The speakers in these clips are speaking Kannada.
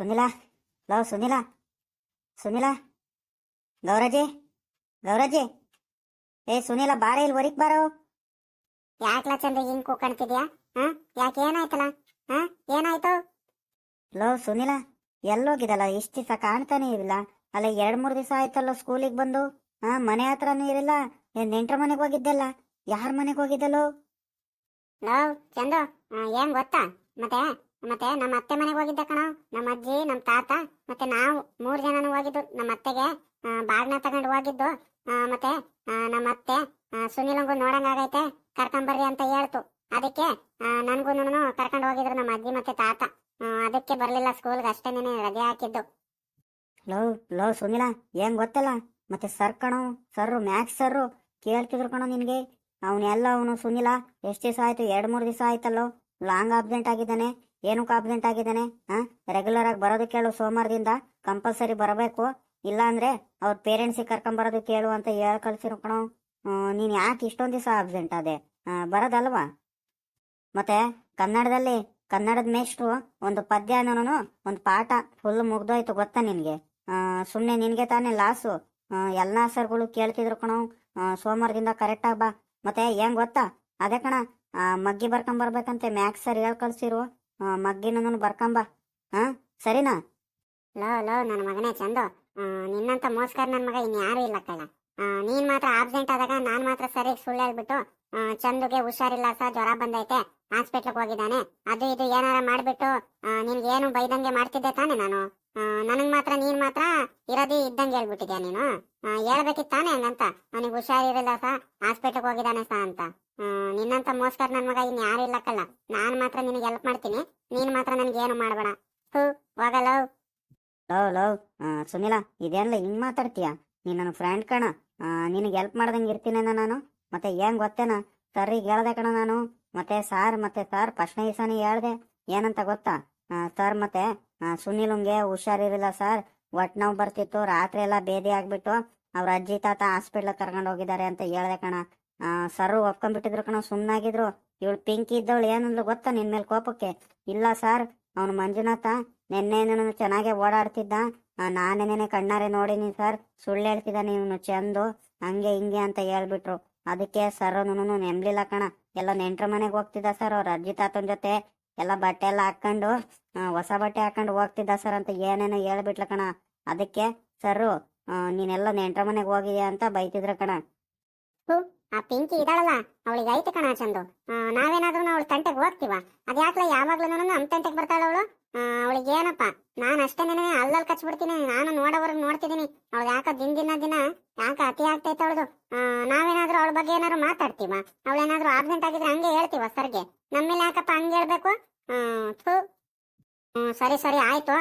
ಸುನಿಲ ಲವ್ ಸುನಿಲ ಸುನಿಲ, ಗೌರಜಿ ಗೌರಜಿ. ಏ ಸುನಿಲ ಬಾರ ಇಲ್ಲಿ ಹೊರಕ್ ಬಾರೋ. ಯಾಕಲ ಚಂದ್ರ ಹಿಂಗ್ ಕೂಕಣ್ತಿದ್ಯಾ? ಹಾ? ಯಾಕೆ ಏನಾಯ್ತಲ್ಲ ಹಾ? ಏನಾಯ್ತು? ಲವ್ ಸುನಿಲ, ಎಲ್ಲೋಗಿದಲ್ಲ ಇಷ್ಟ ದಿವಸ ಕಾಣ್ತಾನೆ ಇರಲಿಲ್ಲ. ಅಲ್ಲ ಎರಡು ಮೂರು ದಿವಸ ಆಯ್ತಲ್ಲ ಸ್ಕೂಲಿಗೆ ಬಂದು? ಹಾ, ಮನೆ ಹತ್ರನೂ ಇರಲ್ಲ ನೆಂಟ್ರ ಮನೆಗೆ ಹೋಗಿದ್ದಲ್ಲ? ಯಾರ ಮನೆಗೆ ಹೋಗಿದ್ದಲ್ಲೋ? ಲವ್ ಚಂದು ಏನ್ ಗೊತ್ತಾ? ಮತ್ತೆ? ಮತ್ತೆ ನಮ್ಮ ಅತ್ತೆ ಮನೆಗೆ ಹೋಗಿದ್ದೆ ಕಣ, ನಮ್ಮ ಅಜ್ಜಿ, ನಮ್ಮ ತಾತ, ಮತ್ತೆ ನಾವು ಮೂರು ಜನನು ಹೋಗಿದ್ದು. ನಮ್ಮ ಅತ್ತೆಗೆ ಬಾಗ್ನ ತಗೊಂಡು ಹೋಗಿದ್ದು. ಮತ್ತೆ ನಮ್ಮ ಅತ್ತೆ ಸುನಿಲಂಗು ನೋಡಂಗಾಗೈತೆ ಕರ್ಕೊಂಬರ್ರಿ ಅಂತ ಹೇಳ್ತು. ಅದಕ್ಕೆ ನನ್ಗೂ ಕರ್ಕೊಂಡು ಹೋಗಿದ್ರು ನಮ್ಮ ಅಜ್ಜಿ ಮತ್ತೆ ತಾತ. ಅದಕ್ಕೆ ಬರ್ಲಿಲ್ಲ ಸ್ಕೂಲ್ಗೆ ಅಷ್ಟೇನೆ ರಜೆ ಹಾಕಿದ್ದು. ಲೋ ಲೋ ಸುನಿಲ, ಏನ್ ಗೊತ್ತಲ್ಲ? ಮತ್ತೆ ಸರ್ ಕಣೋ ಸರ್ ಮ್ಯಾಥ್ ಸರ್ ಕೇಳ್ತಿದ್ರು ಕಣೋ ನಿನ್ಗೆ. ಅವನೆಲ್ಲ ಅವನು ಸುನಿಲ, ಎಷ್ಟು ದಿವಸ ಆಯ್ತು? ಎರಡು ಮೂರು ದಿವಸ ಆಯ್ತಲ್ಲೋ? ಲಾಂಗ್ ಆಬ್ಸೆಂಟ್ ಆಗಿದ್ದಾನೆ. ಏನಕ್ಕೆ ಆಬ್ಸೆಂಟ್ ಆಗಿದ್ದಾನೆ? ಹಾ ರೆಗ್ಯುಲರ್ ಆಗಿ ಬರೋದು ಹೇಳು ಸೋಮವಾರದಿಂದ. ಕಂಪಲ್ಸರಿ ಬರಬೇಕು. ಇಲ್ಲ ಅಂದ್ರೆ ಅವ್ರ ಪೇರೆಂಟ್ಸಿಗೆ ಕರ್ಕೊಂಬರೋದು ಕೇಳು ಅಂತ ಹೇಳ್ ಕಳ್ಸಿರು ಕಣೋ. ನೀನು ಯಾಕೆ ಇಷ್ಟೊಂದ್ ದಿವಸ ಆಬ್ಸೆಂಟ್ ಅದೇ ಬರೋದಲ್ವಾ? ಮತ್ತೆ ಕನ್ನಡದಲ್ಲಿ ಕನ್ನಡದ ಮೇಷ್ಟ್ರು ಒಂದು ಪದ್ಯ ಅನ್ನೋನು ಒಂದು ಪಾಠ ಫುಲ್ ಮುಗ್ದೋಯ್ತು ಗೊತ್ತಾ ನಿನ್ಗೆ? ಆ, ಸುಮ್ನೆ ನಿನ್ಗೆ ತಾನೇ ಲಾಸು ಎಲ್ಲ ಸರ್ಗಳು ಕೇಳ್ತಿದ್ರು ಕಣೋ. ಸೋಮವಾರದಿಂದ ಕರೆಕ್ಟಾಗಿ ಬಾ. ಮತ್ತೆ ಏನ್ ಗೊತ್ತಾ? ಅದೇ ಕಣ ಮಗ್ಗಿ ಬರ್ಕೊಂಡ್ ಬರ್ಬೇಕಂತೆ ಮ್ಯಾಕ್ಸ್ ಸರ್ ಹೇಳ್ ಕಳ್ಸಿರು? ಮಗ್ಗಿನೂ ಬರ್ಕಂಬ. ಹಾ ಸರಿನಾ? ಲೋ ಲೋ ನನ್ನ ಮಗನೇ ಚಂದು. ನಿನ್ನಂತ ಮೋಸ್ಕರ ನನ್ನ ಮಗ ಇನ್ಯಾರು ಇಲ್ಲ ಆ, ನೀನ್ ಮಾತ್ರ ಆಬ್ಸೆಂಟ್ ಆದಾಗ ನಾನ್ ಮಾತ್ರ ಸರಿ ಸುಳ್ಳು ಹೇಳ್ಬಿಟ್ಟು ಚಂದುಗೆ ಹುಷಾರಿಲ್ಲ ಸರ್ ಜ್ವರ ಬಂದೈತೆ ಹಾಸ್ಪಿಟ್ಲಿಗೆ ಹೋಗಿದ್ದಾನೆ. ಅದು ಇದು ಏನಾರ ಮಾಡ್ಬಿಟ್ಟು ನಿನ್ಗೆ ಏನು ಬೈದಂಗೆ ಮಾಡ್ತಿದ್ದೆ ತಾನೆ ನಾನು? ನನಗೆ ಮಾತ್ರ ನೀನ್ ಮಾತ್ರ ಇರೋದೇ ಇದ್ದಂಗೆ ಹೇಳ್ಬಿಟ್ಟಿದ್ಯಾ ನೀನು? ಹೇಳ್ಬೇಕಿತ್ತಾನೆ ಹೇಳ್ಬೇಕಿತ್ತು ತಾನೆ ಹಂಗಂತ. ನನಗೆ ಹುಷಾರಿರಲಿಲ್ಲ ಸಾ ಹಾಸ್ಪಿಟ್ಲಿಗೆ ಹೋಗಿದ್ದಾನೆ ಸಾ ಅಂತ. ನಿನ್ನಂತ ಮೋಸ್ಕರ್ ನನ್ನ ಮಗ ಇನ್ಯಾರು ಇಲ್ಲ ಕಳ್ಳ ನಾನ್ ಮಾತ್ರ ನಿನಗೆ ಹೆಲ್ಪ್ ಮಾಡ್ತೀನಿ. ನೀನ್ ಮಾತ್ರ ನನ್ಗೆ ಏನು ಮಾಡಬೇಡ. ಹೂ ಹೋಗಲ್ಲ ಲವ್. ಲವ್ ಸುನಿಲ ಇದೆಲ್ಲ ಹಿಂಗ್ ಮಾತಾಡ್ತೀಯ? ನೀನ್ ನನ್ನ ಫ್ರೆಂಡ್ ಕಣ. ನಿನಗೆ ಹೆಲ್ಪ್ ಮಾಡ್ದಂಗೆ ಇರ್ತೀನೇನ ನಾನು. ಮತ್ತೆ ಏನ್ ಗೊತ್ತೇನ? ಸರ್ರಿಗೆ ಹೇಳ್ದೆ ಕಣ ನಾನು. ಮತ್ತೆ ಸಾರ್, ಮತ್ತೆ ಸರ್ ಪ್ರಶ್ನೆ ದಿವಸನೇ ಹೇಳ್ದೆ. ಏನಂತ ಗೊತ್ತಾ? ಸರ್ ಮತ್ತೆ ಹುಷಾರ್ ಹುಷಾರಿರಲಿಲ್ಲ ಸರ್. ಒಟ್ ನೋವು ಬರ್ತಿತ್ತು, ರಾತ್ರಿ ಎಲ್ಲ ಬೇದಿ ಆಗ್ಬಿಟ್ಟು ಅವ್ರ ಅಜ್ಜಿ ತಾತ ಹಾಸ್ಪಿಟ್ಲ್ ಕರ್ಕೊಂಡು ಹೋಗಿದ್ದಾರೆ ಅಂತ ಹೇಳ್ದೆ ಕಣ. ಸರ್ ಒಪ್ಕೊಂಡ್ಬಿಟ್ಟಿದ್ರು ಕಣ ಸುಮ್ಮನಾಗಿದ್ರು ಇವಳು ಪಿಂಕಿ ಇದ್ದವಳು ಏನಂದ್ಲು ಗೊತ್ತಾ ನಿನ್ ಮೇಲೆ ಕೋಪಕ್ಕೆ? ಇಲ್ಲ ಸರ್, ಅವನು ಮಂಜುನಾಥ. ನಿನ್ನೆನೂ ಚೆನ್ನಾಗೆ ಓಡಾಡ್ತಿದ್ದ. ನಾನೇನೇನೆ ಕಣ್ಣಾರೆ ನೋಡಿನಿ ಸರ್. ಸುಳ್ಳು ಹೇಳ್ತಿದ್ದಾನೆ ಇವನು ಚಂದು, ಹಂಗೆ ಹಿಂಗೆ ಅಂತ ಹೇಳ್ಬಿಟ್ರು. ಅದಕ್ಕೆ ಸರ್ ನೆಮ್ಲಿಲ್ಲ ಕಣ. ಎಲ್ಲ ನೆಂಟ್ರ ಮನೆಗೆ ಹೋಗ್ತಿದ್ದ ಸರ್ ಅವ್ರ, ಅಜ್ಜಿ ತಾತನ ಜೊತೆ. ಎಲ್ಲ ಬಟ್ಟೆ ಎಲ್ಲ ಹಾಕೊಂಡು ಹೊಸ ಬಟ್ಟೆ ಹಾಕೊಂಡು ಹೋಗ್ತಿದ್ದ ಸರ್ ಅಂತ ಏನೇನೋ ಹೇಳ್ಬಿಟ್ಲ ಕಣ. ಅದಕ್ಕೆ, ಸರ್ ನೀನೆಲ್ಲ ನೆಂಟ್ರ ಮನೆಗೆ ಹೋಗಿದ್ಯಾ ಅಂತ ಬೈತಿದ್ರ ಕಣ. ಆ ಪಿಂಕಿ ಇದಾಳಲ್ಲ ಅವಳಿಗೆ ಐತೆ ಕಣ ಚಂದು. ನಾವೇನಾದ್ರೂ ಅವಳ ತಂಟೆಗೆ ಹೋಗ್ತೀವ? ಅದ್ಯಾಕ್ಲ ಯಾವಾಗ್ಲೂ ನಮ್ಮ ತಂಟೆಗೆ ಬರ್ತಾಳ ಅವಳು? ಅವಳಿಗೆ ಏನಪ್ಪ? ನಾನು ಅಷ್ಟೇನೆ ಅಲ್ಲಲ್ಲಿ ಕಚ್ಬಿಡ್ತೀನಿ, ನಾನು ನೋಡೋವರೆಗೆ ನೋಡ್ತಿದ್ದೀನಿ. ಅವಳು ಯಾಕ ದಿನ ದಿನ ದಿನ ಯಾಕ ಅತಿ ಆಗ್ತೈತೆ ಅವಳದು. ನಾವೇನಾದ್ರೂ ಅವಳ ಬಗ್ಗೆ ಏನಾದ್ರು ಮಾತಾಡ್ತೀವ? ಅವಳೇನಾದ್ರೂ ಆಬ್ಸೆಂಟ್ ಆಗಿದ್ರೆ ಹಂಗೆ ಹೇಳ್ತೀವ ಸರ್ಗೆ? ನಮ್ಮೇಲೆ ಯಾಕಪ್ಪ ಹಂಗೆ ಹೇಳ್ಬೇಕು? ಹ್ಮ್, ಸರಿ ಸರಿ, ಆಯ್ತು.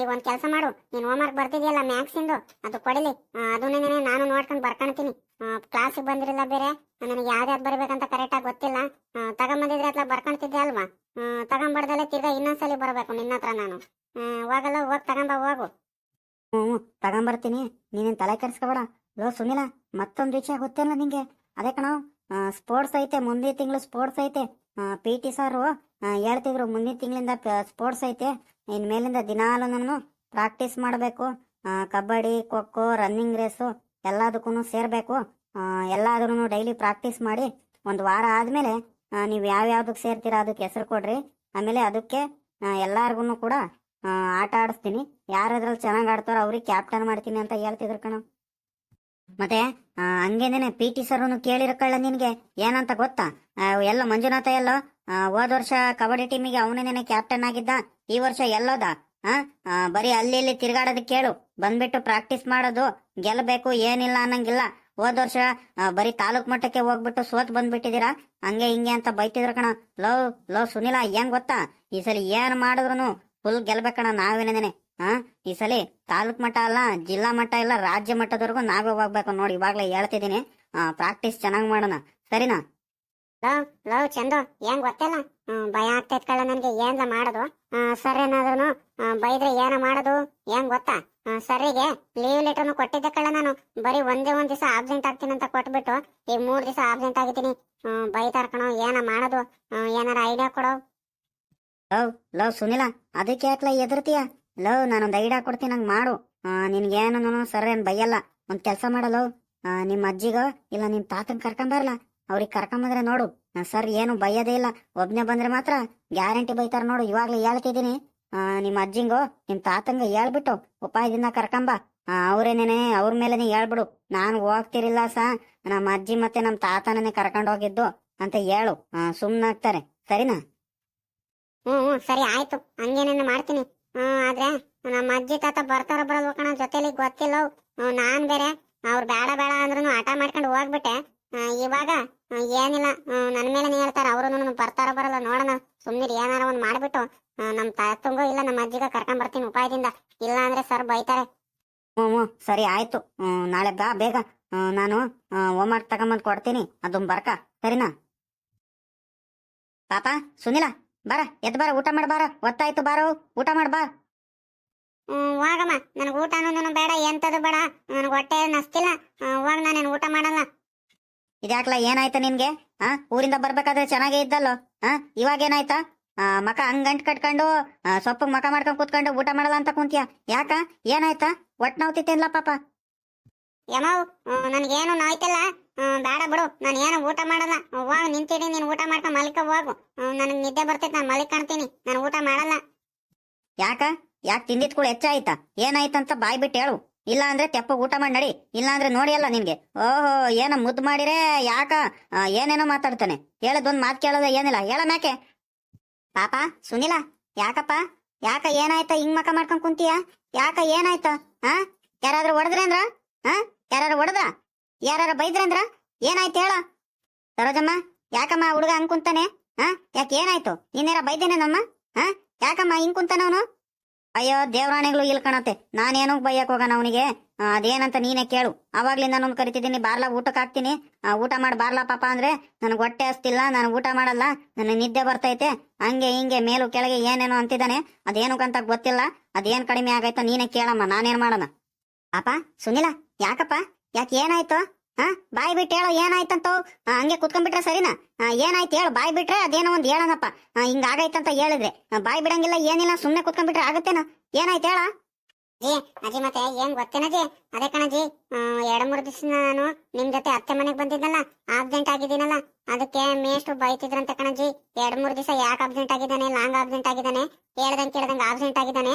ಈಗ ಒಂದ್ ಕೆಲಸ ಮಾಡು. ನೀನ್ ಹೋಮ್ವರ್ಕ್ ಬರ್ತಿದ್ಯಲ್ಲ ಮ್ಯಾಕ್ಸಿಂದು ಅದು ಕೊಡಲಿ. ಅದನ್ನೇ ನಾನು ನೋಡ್ಕೊಂಡು ಬರ್ಕೊಂತೀನಿ ಕ್ಲಾಸಿಗೆ ಬಂದಿರಲಿಲ್ಲ ಬೇರೆ. ನನಗೆ ಯಾವ್ದಾವ್ದು ಬರಬೇಕಂತ ಕರೆಕ್ಟಾಗಿ ಗೊತ್ತಿಲ್ಲ. ತಗೊಂಬಂದಿದ್ರೆ ಅತ್ಲ ಬರ್ಕೊಂತಿದ್ದೆ ಅಲ್ವಾ? ತಗೊಂಬರ್ದಲ್ಲ ತಿರ್ಗಾ ಇನ್ನೊಂದ್ಸಲಿ ಬರಬೇಕು ನಿನ್ನ ಹತ್ರ ನಾನು. ಹೋಗಲ್ಲ, ಹೋಗ್, ತಗೊಂಬ, ಹೋಗು. ಹ್ಞೂ ತಗೊಂಬರ್ತೀನಿ. ನೀನೇನು ತಲೆ ಕೆಡಿಸ್ಕೊಬೇಡ. ಲೋ, ಸುನಿಲ, ಮತ್ತೊಂದು ವಿಷಯ ಗೊತ್ತಿಲ್ಲ ನಿಂಗೆ. ಅದೇ ಕಣ ಸ್ಪೋರ್ಟ್ಸ್ ಐತೆ, ಮುಂದಿನ ತಿಂಗಳು ಸ್ಪೋರ್ಟ್ಸ್ ಐತೆ. ಪಿ ಟಿ ಸಾರು ಹೇಳ್ತಿದ್ರು ಮುಂದಿನ ತಿಂಗಳಿಂದ ಸ್ಪೋರ್ಟ್ಸ್ ಐತೆ. ಇನ್ ಮೇಲಿಂದ ದಿನಾಲು ನಾನು ಪ್ರಾಕ್ಟೀಸ್ ಮಾಡಬೇಕು. ಕಬಡ್ಡಿ, ಖೋ ಖೋ ರನ್ನಿಂಗ್ ರೇಸು ಎಲ್ಲದಕ್ಕೂ ಸೇರಬೇಕು. ಎಲ್ಲಾದ್ರೂ ಡೈಲಿ ಪ್ರಾಕ್ಟೀಸ್ ಮಾಡಿ ಒಂದು ವಾರ ಆದಮೇಲೆ ನೀವು ಯಾವ್ಯಾವ್ದಕ್ಕೆ ಸೇರ್ತೀರಾ ಅದಕ್ಕೆ ಹೆಸರು ಕೊಡ್ರಿ. ಆಮೇಲೆ ಅದಕ್ಕೆ ಎಲ್ಲಾರ್ಗು ಕೂಡ ಆಟ ಆಡಿಸ್ತೀನಿ. ಯಾರದ್ರಲ್ಲಿ ಚೆನ್ನಾಗಿ ಆಡ್ತಾರೋ ಅವ್ರಿಗೆ ಕ್ಯಾಪ್ಟನ್ ಮಾಡ್ತೀನಿ ಅಂತ ಹೇಳ್ತಿದ್ರು ಕಣ. ಮತ್ತೆ ಹಂಗೇನೇನೆ ಪಿ ಟಿ ಸರ್ ಕೇಳಿರಕಳ್ಳ ನಿನ್ಗೆ? ಏನಂತ ಗೊತ್ತಾ? ಎಲ್ಲ ಮಂಜುನಾಥ ಎಲ್ಲೋ ಹೋದ ವರ್ಷ ಕಬಡ್ಡಿ ಟೀಮಿಗೆ ಅವನೇನೇನೆ ಕ್ಯಾಪ್ಟನ್ ಆಗಿದ್ದ? ಈ ವರ್ಷ ಎಲ್ಲೋದ? ಬರೀ ಅಲ್ಲಿ ಇಲ್ಲಿ ತಿರ್ಗಾಡೋದಕ್ಕೆ ಕೇಳು. ಬಂದ್ಬಿಟ್ಟು ಪ್ರಾಕ್ಟೀಸ್ ಮಾಡೋದು, ಗೆಲ್ಲಬೇಕು, ಏನಿಲ್ಲ ಅನ್ನಂಗಿಲ್ಲ. ಹೋದ ವರ್ಷ ಬರೀ ತಾಲೂಕ್ ಮಟ್ಟಕ್ಕೆ ಹೋಗ್ಬಿಟ್ಟು ಸೋತ್ ಬಂದ್ಬಿಟ್ಟಿದೀರಾ ಹಂಗೆ ಹಿಂಗೆ ಅಂತ ಬೈತಿದ್ರ ಕಣ. ಲವ್ ಲವ್ ಸುನಿಲ, ಹೆಂಗ್ ಗೊತ್ತಾ? ಈ ಸಲ ಏನ್ ಮಾಡಿದ್ರು ಫುಲ್ ಗೆಲ್ಬೇಕಣ ನಾವೇನೇನೆ ಹಾ ಈ ಸಲ ತಾಲೂಕ್ ಮಟ್ಟ ಅಲ್ಲ, ಜಿಲ್ಲಾ ಮಟ್ಟ ಇಲ್ಲ, ರಾಜ್ಯ ಮಟ್ಟದವರೆಗೂ ನಾವೇ ಹೋಗ್ಬೇಕು. ನೋಡಿ, ಇವಾಗ್ಲೇ ಹೇಳ್ತಿದ್ದೀನಿ. ಪ್ರಾಕ್ಟೀಸ್ ಚೆನ್ನಾಗಿ ಮಾಡೋಣ. ಸರಿನಾ? ಲವ್ ಲವ್ ಚಂದು, ಏನ್ ಗೊತ್ತಿಲ್ಲ. ಭಯ ಆಗ್ತೈತ್ ಕಳ್ಳ ನನ್ಗೆ, ಏನ್ಲ ಮಾಡೋದು? ಸರ್ ಏನಾದ್ರು ಬೈದ್ರೆ ಏನ ಮಾಡೋದು? ಏನ್ ಗೊತ್ತಾ? ಸರಿಗೆ ಲೀವ್ ಲೆಟರ್ನು ಕೊಟ್ಟಿದ್ದೆ ಕಳ್ಳ ನಾನು. ಬರೀ ಒಂದೇ ಒಂದ್ ದಿವಸ ಆಬ್ಸೆಂಟ್ ಆಗ್ತೀನಿ ಅಂತ ಕೊಟ್ಬಿಟ್ಟು, ಈ ಮೂರ್ ದಿವಸ ಆಬ್ಸೆಂಟ್ ಆಗಿದ್ದೀನಿ. ಬೈತಾರ್ ಏನ ಮಾಡೋದು? ಏನಾರ ಐಡಿಯಾ ಕೊಡೋ? ಲವ್ ಲವ್ ಸುನಿಲ, ಅದಕ್ಕೆ ಯಾಕಲ ಎದುರ್ತೀಯ ಲವ್ ನಾನೊಂದು ಐಡಿಯಾ ಕೊಡ್ತೀನಿ ಹಂಗೆ ಮಾಡು. ನಿನ್ಗೇನು ಸರ್ ಏನ್ ಬೈಯಲ್ಲ. ಒಂದ್ ಕೆಲಸ ಮಾಡಲವ್ ನಿಮ್ಮ ಅಜ್ಜಿಗೋ, ಇಲ್ಲ ನಿಮ್ಮ ಕರ್ಕೊಂಡ್ ಕರ್ಕೊಂಬರಲ್ಲ ಅವ್ರಿಗೆ ಕರ್ಕೊಂಬಂದ್ರೆ ನೋಡು. ಸರ್ ಏನು ಬೈಯೋದೇ ಇಲ್ಲ. ಒಬ್ನೇ ಬಂದ್ರೆ ಮಾತ್ರ ಗ್ಯಾರಂಟಿ ಬೈತಾರ ನೋಡು. ಇವಾಗ್ಲೇ ಹೇಳ್ತಿದ್ದೀನಿ. ನಿಮ್ಮ ಅಜ್ಜಿಂಗು, ನಿಮ್ಮ ತಾತಂಗ ಹೇಳ್ಬಿಟ್ಟು ಉಪಾಯದಿಂದ ಕರ್ಕೊಂಬ. ಅವ್ರೇನೇನೆ, ಅವ್ರ ಮೇಲೇನೆ ಹೇಳ್ಬಿಡು. ನಾನು ಹೋಗ್ತಿರಿಲ್ಲ ಸಾ. ನಮ್ಮ ಅಜ್ಜಿ ಮತ್ತೆ ನಮ್ಮ ತಾತನೇ ಕರ್ಕೊಂಡು ಹೋಗಿದ್ದು ಅಂತ ಹೇಳು. ಸುಮ್ಮನಾಗ್ತಾರೆ ಸರಿನಾ? ಹ್ಞೂ ಹ್ಞೂ ಸರಿ ಆಯ್ತು. ಹಂಗೇನೇನು ಮಾಡ್ತೀನಿ. ಹ್ಞೂ ಆದ್ರೆ ನಮ್ಮ ಅಜ್ಜಿ ತಾತ ಬರ್ತಾರ ಬರಲ್ವ ಕಣ ಜೊತೆಲಿ ಗೊತ್ತಿಲ್ಲ ನಾನು ನಾನ್ ಬೇರೆ. ಅವ್ರು ಬೇಡ ಬೇಡ ಅಂದ್ರೂ ಹಠ ಮಾಡ್ಕೊಂಡು ಹೋಗ್ಬಿಟ್ಟೆ. ಇವಾಗ ಏನಿಲ್ಲ ನನ್ನ ಮೇಲೆ ಹೇಳ್ತಾರ ಅವರು ಬರ್ತಾರ ಬರಲ್ಲ ನೋಡೋಣ. ಸುಮ್ಮನೆ ಏನಾರ ಒಂದು ಮಾಡ್ಬಿಟ್ಟು ನಮ್ಮ ನಮ್ ತಾತಂಗೋ ಇಲ್ಲ ನಮ್ಮ ಅಜ್ಜಿಗ ಕರ್ಕೊಂಡ್ ಬರ್ತೀನಿ ಉಪಾಯದಿಂದ. ಇಲ್ಲ ಅಂದ್ರೆ ಸರ್ ಬೈತಾರೆ. ಹ್ಞೂ ಹ್ಞೂ ಸರಿ ಆಯ್ತು. ಹ್ಮ್, ನಾಳೆ ಬಾ ಬೇಗ. ಹ್ಮ್, ನಾನು ಹೋಮ್ವರ್ಕ್ ತಗೊಂಬಂದು ಕೊಡ್ತೀನಿ. ಅದು ಬರ್ಕ ಸರಿನಾ? ಪಾಪ ಸುನಿಲ ಬಾರ ಎದ್ ಬಾರ ಊಟ ಮಾಡ್ ಬಾರ ಒತ್ತಾಯ್ತು ಬಾರೋ ಊಟ ಮಾಡ್ಬಾ ಹ್ಮ್ ಹೋಗಮ್ಮ ನನಗೆ ಅನ್ನೋದನ್ನು ಬೇಡ ಎಂತದು ಬೇಡ. ನನಗೆ ಹೊಟ್ಟೆ ನಸ್ತಿಲ್ಲ. ಹೋಗ ನಾನೇನು ಊಟ ಮಾಡಲ್ಲ. ಇದ್ಯಾಕ್ಲ ಏನಾಯ್ತಾ ನಿನ್ಗೆ? ಆ ಊರಿಂದ ಬರ್ಬೇಕಾದ್ರೆ ಚೆನ್ನಾಗೇ ಇದ್ದಲ್ಲೋ? ಆ ಇವಾಗ ಏನಾಯ್ತಾ? ಆ, ಮಕ ಹಂಗಂಟ್ ಕಟ್ಕೊಂಡು ಸೊಪ್ಪು ಮಕ ಮಾಡ್ಕೊಂಡು ಕೂತ್ಕೊಂಡು ಊಟ ಮಾಡಲ್ಲ ಅಂತ ಕುಂತಿಯ? ಯಾಕ? ಏನಾಯ್ತಾ? ಒಟ್ ನೋವ್ತಿತ್ತೇನ್ಲ ಪಾಪ? ಯಮವ್ ನನ್ಗೇನು ನೋಯ್ತಿಲ್ಲ. ಬೇಡ ಬಿಡು. ನಾನು ಏನು ಊಟ ಮಾಡಲ್ಲ. ಹೋಗ ನಿಂತಿಡಿ ನೀನು ಊಟ ಮಾಡ್ಕೊಂಡು ಮಲಿಕ ಹೋಗು. ನನಗೆ ನಿದ್ದೆ ಬರ್ತೈತೆ ನಾನು ಮಲಿಕಾಣ್ತೀನಿ ನಾನು ಊಟ ಮಾಡಲ್ಲ. ಯಾಕ? ಯಾಕೆ ತಿಂದಿದ್ ಕೂಡ ಹೆಚ್ಚಾಯ್ತಾ? ಏನಾಯ್ತಂತ ಬಾಯ್ ಬಿಟ್ಟು ಹೇಳು. ಇಲ್ಲ ಅಂದ್ರೆ ತೆಪ್ಪ ಊಟ ಮಾಡಿ ನಡಿ. ಇಲ್ಲ ಅಂದ್ರೆ ನೋಡಿ ಅಲ್ಲ ನಿನ್ಗೆ ಓಹೋ, ಏನೋ ಮುದ್ದು ಮಾಡಿರೇ, ಯಾಕ? ಏನೇನೋ ಮಾತಾಡ್ತಾನೆ. ಹೇಳದೊಂದ್ ಮಾತು ಕೇಳೋದ ಏನಿಲ್ಲ. ಹೇಳ ಮ್ಯಾಕೆ ಪಾಪ, ಸುನಿಲ, ಯಾಕಪ್ಪ? ಯಾಕ ಏನಾಯ್ತ? ಹಿಂಗ್ ಮಕ ಮಾಡ್ಕೊಂಡ್ ಕುಂತೀಯ? ಯಾಕ ಏನಾಯ್ತ? ಹಾ ಯಾರಾದ್ರೂ ಹೊಡೆದ್ರೇಂದ್ರ ಹಾ ಯಾರು ಹೊಡೆದ್ರ? ಯಾರು ಬೈದ್ರಂದ್ರ ಏನಾಯ್ತು ಹೇಳ. ಸರೋಜಮ್ಮ, ಯಾಕಮ್ಮ ಹುಡುಗ ಹಂಗ್ ಕುಂತಾನೆ? ಹಾ ಯಾಕೆ ಏನಾಯ್ತು? ನೀನೇರ ಬೈದೇನೇನಮ್ಮ? ಹಾ ಯಾಕಮ್ಮ ಹಿಂಗ್ ಕುಂತಾನ ಅವನು? ಅಯ್ಯೋ, ದೇವರಾಣೆಗಳು ಇಲ್ಲಿ ಕಾಣತ್ತೆ. ನಾನೇನು ಬೈಯಕ್ ಹೋಗೋಣ ಅವನಿಗೆ. ಅದೇನಂತ ನೀನೇ ಕೇಳು. ಅವಾಗ್ಲಿಂದ ನಾನು ಕರಿತಿದ್ದೀನಿ, ಬಾರ್ಲಾ ಊಟಕ್ಕೆ ಹಾಕ್ತೀನಿ. ಊಟ ಮಾಡಿ ಬಾರ್ಲಾ ಪಾಪ ಅಂದ್ರೆ ನನಗೆ ಹೊಟ್ಟೆ ಹಸ್ತಿಲ್ಲ, ನಾನು ಊಟ ಮಾಡಲ್ಲ ನನಗೆ ನಿದ್ದೆ ಬರ್ತೈತೆ. ಹಂಗೆ ಹಿಂಗೆ ಮೇಲು ಕೆಳಗೆ ಏನೇನೋ ಅಂತಿದ್ದಾನೆ ಅಂತ ಗೊತ್ತಿಲ್ಲ. ಅದೇನ್ ಕಡಿಮೆ ಆಗೈತೋ ನೀನೇ ಕೇಳಮ್ಮ, ನಾನೇನ್ ಮಾಡೋಣ? ಪಾಪ ಸುನಿಲ, ಯಾಕಪ್ಪ? ಯಾಕೆ ಏನಾಯ್ತು? ಹಾ, ಬಾಯ್ ಬಿಟ್ಟು ಹೇಳು, ಏನಾಯ್ತಂತ? ಹಂಗೆ ಕುತ್ಕೊಂಡ್ಬಿಟ್ರೆ ಸರಿನಾ? ಏನಾಯ್ತು ಹೇಳು, ಬಾಯ್ ಬಿಟ್ರೆ ಅದೇನೋ ಒಂದು ಹೇಳನಪ್ಪ ಹಿಂಗಾಗೈತಂತ ಹಿಂಗ್ ಹೇಳಿದ್ರೆ. ಬಾಯ್ ಬಿಡಂಗಿಲ್ಲ, ಏನಿಲ್ಲ ಸುಮ್ಮನೆ ಕುತ್ಕೊಂಡ್ಬಿಟ್ರೆ ಆಗುತ್ತೇನ? ಏನಾಯ್ತು ಹೇಳ? ಜಿ ಅಜ್ಜಿ ಮತ್ತೆ ಏನ್ ಗೊತ್ತೇನಜಿ ಅದೇ ಕಣಜಿ ಎರಡ್ ಮೂರು ದಿವಸ ನಾನು ನಿಮ್ ಜೊತೆ ಅತ್ತೆ ಮನೆಗೆ ಬಂದಿದ್ದಲ್ಲ ಆಬ್ಸೆಂಟ್ ಆಗಿದ್ದೀನಲ್ಲ, ಅದಕ್ಕೆ ಮೇಷ್ಟ್ರು ಬೈತಿದ್ರಂತೆ ಕಣಜಿ ಎರಡ್ ಮೂರು ದಿವಸ ಯಾಕೆ ಆಬ್ಸೆಂಟ್ ಆಗಿದ್ದಾನೆ ಲಾಂಗ್ ಆಬ್ಸೆಂಟ್ ಆಗಿದ್ದಾನೆ ಕೇಳ್ದಂಗೆ ಕೇಳ್ದಂಗೆ ಆಬ್ಸೆಂಟ್ ಆಗಿದ್ದಾನೆ.